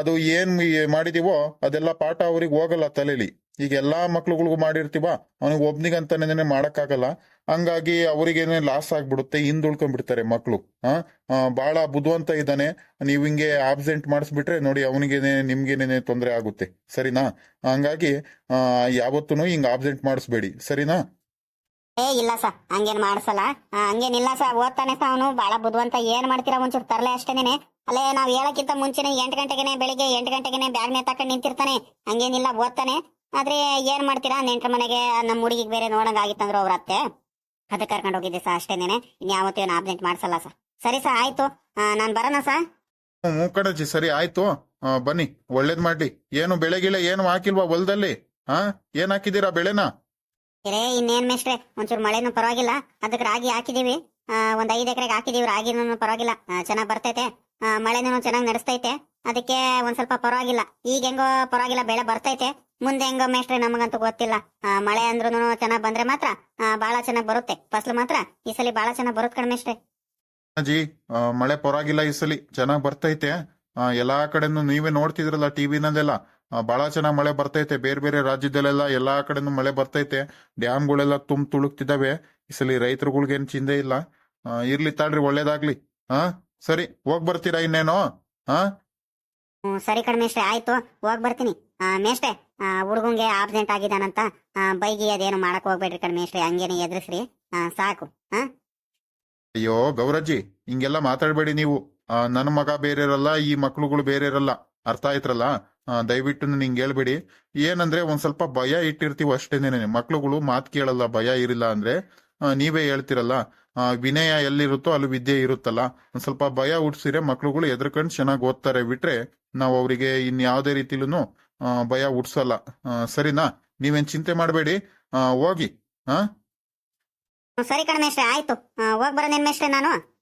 ಅದು ಏನ್ ಮಾಡಿದೀವೋ ಅದೆಲ್ಲ ಪಾಠ ಅವ್ರಿಗೆ ಹೋಗಲ್ಲ ತಲೆಲಿ. ಈಗ ಎಲ್ಲಾ ಮಕ್ಳುಗಳಿಗೂ ಮಾಡಿರ್ತೀವ ಅವನಿಗೆ ಒಬ್ನಿಗಂತಾನೆ ಮಾಡಕ್ಕಾಗಲ್ಲ. ಹಂಗಾಗಿ ಅವರಿಗೇನೆ ಲಾಸ್ ಆಗ್ಬಿಡುತ್ತೆ, ಹಿಂದುಳ್ಕೊಂಡ್ಬಿಡ್ತಾರೆ ಮಕ್ಕಳು ಆ? ಬಹಳ ಬುದ್ಧಿವಂತ ಇದ್ದಾನೆ. ನೀವು ಹಿಂಗೆ ಆಬ್ಸೆಂಟ್ ಮಾಡಿಸ್ಬಿಟ್ರೆ ನೋಡಿ ಅವನಿಗೇನೆ, ನಿಮ್ಗೇನೇನೆ ತೊಂದರೆ ಆಗುತ್ತೆ. ಸರಿನಾ? ಹಂಗಾಗಿ, ಆ ಯಾವತ್ತೂ ಹಿಂಗ್ ಆಬ್ಸೆಂಟ್ ಮಾಡಿಸ್ಬೇಡಿ. ಸರಿನಾ? ಏ, ಇಲ್ಲ ಸರ್. ಹಂಗೇನ್ ಮಾಡ್ಸಲ್ಲ. ಹಂಗೇನಿಲ್ಲ ಸರ್. ಓದ್ತಾನೆ ಸರ್ ಅವನು. ಬಹಳ ಬುದ್ಧಿವಂತ ಏನ್ ಮಾಡ್ತೀರಾ ಒಂಚೂರು ತರಲೆ ಅಷ್ಟೇನೆ ಅಲ್ಲೇ ನಾವ್ ಹೇಳಕ್ಕಿಂತ ಮುಂಚೆನೆ ಎಂಟು ಗಂಟೆಗೆನೆ, ಬೆಳಿಗ್ಗೆ ಎಂಟು ಗಂಟೆಗೆನೆ ಬ್ಯಾಗ್ ತಕೊಂಡ್ ನಿಂತಿರ್ತಾನೆ. ಹಂಗೇನಿಲ್ಲ, ಓದ್ತಾನೆ. ಆದ್ರೆ ಏನ್ ಮಾಡ್ತೀರಾ? ನೆಂಟ್ರ ಮನೆಗೆ ನಮ್ಮ ಹುಡುಗಿಗೆ ಬೇರೆ ನೋಡಂಗ್ ಆಗಿತ್ತಂದ್ರು ಅವ್ರ ಅತ್ತೆ. ಅದಕ್ಕೆ ಕರ್ಕೊಂಡು ಹೋಗಿದ್ದೆ ಸರ್ ಅಷ್ಟೇನೆ ಇನ್ಯಾವತ್ತೂ ಏನು ಆಬ್ಸೆಂಟ್ ಮಾಡ್ಸಲ್ಲ ಸರ್ ಸರಿ ಸರ್ ಆಯ್ತು. ನಾನ್ ಬರೋಣ ಸರ್ ಹ್ಞೂ ಕಣಜ್ಜಿ ಸರಿ ಆಯ್ತು. ಆ, ಬನ್ನಿ ಒಳ್ಳೇದ್ ಮಾಡ್ಲಿ. ಏನು ಬೆಳೆಗಿಳೆ ಏನು ಹಾಕಿಲ್ವಾ ಹೊಲದಲ್ಲಿ? ಹಾ ಏನ್ ಹಾಕಿದೀರಾ ಬೆಳೆನ? ರೇ ಇನ್ನೇನ್ ಮೇಷ್ಟ್ರೆ ಒಂಚೂರು ಮಳೆನೂ ಪರವಾಗಿಲ್ಲ. ಅದಕ್ಕೆ ರಾಗಿ ಹಾಕಿದೀವಿ. ಒಂದ್ ಐದ್ ಎಕರೆಗೆ ಹಾಕಿದೀವಿ ರಾಗಿನೂ ಪರವಾಗಿಲ್ಲ. ಚೆನ್ನಾಗ್ ಬರ್ತೈತೆ. ಆ, ಮಳೆನೂ ಚೆನ್ನಾಗ್ ನಡೆಸ್ತೈತೆ. ಅದಕ್ಕೆ ಒಂದ್ ಸ್ವಲ್ಪ ಪರವಾಗಿಲ್ಲ. ಈಗ ಹೆಂಗೋ ಪರವಾಗಿಲ್ಲ ಬೆಳೆ ಬರ್ತೈತೆ. ಮುಂದೆ ಹೆಂಗೋ ಮೇಷ್ಟ್ರೆ ನಮಗಂತೂ ಗೊತ್ತಿಲ್ಲ. ಮಳೆ ಅಂದ್ರೂ ಚೆನ್ನಾಗ್ ಬಂದ್ರೆ ಮಾತ್ರ ಬಹಳ ಚೆನ್ನಾಗ್ ಬರುತ್ತೆ. ಫಸಲು ಮಾತ್ರ ಈ ಸಲ ಬಹಳ ಚೆನ್ನಾಗ್ ಬರುತ್ತೆ ಕಣ ಮೇಷ್ಟ್ರೆ. ಅಜ್ಜಿ ಮಳೆ ಪರವಾಗಿಲ್ಲ ಈ ಸಲ. ಚೆನ್ನಾಗ್ ಬರ್ತೈತೆ. ಎಲ್ಲಾ ಕಡೆನೂ ನೀವೇ ನೋಡ್ತಿದ್ರಲ್ಲ ಟಿವಿನಲ್ಲೆಲ್ಲ ಬಹಳ ಚೆನ್ನಾಗ್ ಮಳೆ ಬರ್ತೈತೆ. ಬೇರೆ ಬೇರೆ ರಾಜ್ಯದಲ್ಲೆಲ್ಲ ಎಲ್ಲಾ ಕಡೆನೂ ಮಳೆ ಬರ್ತೈತೆ. ಡ್ಯಾಮ್ಗಳೆಲ್ಲ ತುಂಬ ತುಳುಕ್ತಿದಾವೆ. ಈ ಸಲ ರೈತರುಗಳ್ಗೇನ್ ಚಿಂತೆ ಇಲ್ಲ. ಇರ್ಲಿ ತಾಳ್ರಿ ಒಳ್ಳೇದಾಗ್ಲಿ. ಹಾ ಸರಿ ಹೋಗ್ ಬರ್ತೀರಾ ಇನ್ನೇನು? ಹಾ ಸರಿ ಕಣ ಮೇಷ್ಟ್ರೆ ಆಯ್ತು. ಹೋಗ್ ಬರ್ತೀನಿ. ಮೇಷ್ಟ್ರೆ ಹುಡುಗಂಗೆ ಆಬ್ಸೆಂಟ್ ಆಗಿದ್ದಾನಂತ ಬೈಗಿ ಅದೇನು ಮಾಡಕ್ ಹೋಗ್ಬೇಡ್ರಿ ಕಣ್ ಮೇಷ್ಟ್ರೆ ಹಂಗೇನೆ ಎದುರಿಸ್ರಿ. ಸಾಕು ಅಯ್ಯೋ, ಗೌರಜ್ಜಿ, ಹಿಂಗೆಲ್ಲ ಮಾತಾಡ್ಬೇಡಿ ನೀವು. ನನ್ನ ಮಗ ಬೇರೆ ಇರಲ್ಲ ಈ ಮಕ್ಳುಗಳು ಬೇರೆ ಇರಲ್ಲ ಅರ್ಥ ಆಯ್ತ್ರಲ್ಲ? ದಯವಿಟ್ಟು ನಿಂಗೆ ಹೇಳ್ಬೇಡಿ. ಏನಂದ್ರೆ ಒಂದ್ ಸ್ವಲ್ಪ ಭಯ ಇಟ್ಟಿರ್ತೀವಿ ಅಷ್ಟೇನೆ ಮಕ್ಳುಗಳು ಮಾತ್ ಕೇಳಲ್ಲ, ಭಯ ಇರಿಲ್ಲ ಅಂದ್ರೆ ನೀವೇ ಹೇಳ್ತಿರಲ್ಲ? ವಿನಯ ಎಲ್ಲಿರುತ್ತೋ ಅಲ್ಲಿ ವಿದ್ಯೆ ಇರುತ್ತಲ್ಲ. ಒಂದ್ ಸ್ವಲ್ಪ ಭಯ ಹುಟ್ಸಿದ್ರೆ ಮಕ್ಳುಗಳು ಎದ್ರಕಂಡ್ ಚೆನ್ನಾಗಿ ಓದ್ತಾರೆ. ಬಿಟ್ರೆ ನಾವು ಅವರಿಗೆ ಇನ್ ಯಾವ್ದೇ ರೀತಿಲೂ ಭಯ ಹುಟ್ಸಲ್ಲ. ಸರಿನಾ? ನೀವೇನ್ ಚಿಂತೆ ಮಾಡಬೇಡಿ. ಹೋಗಿ. ಹಾ ಸರಿ ಕಣಮೇಶ್ರೆ ಆಯ್ತು. ಹೋಗ್ ಬರೋನೇನ್ ಮೇಷ್ಟ್ರೆ ನಾನು.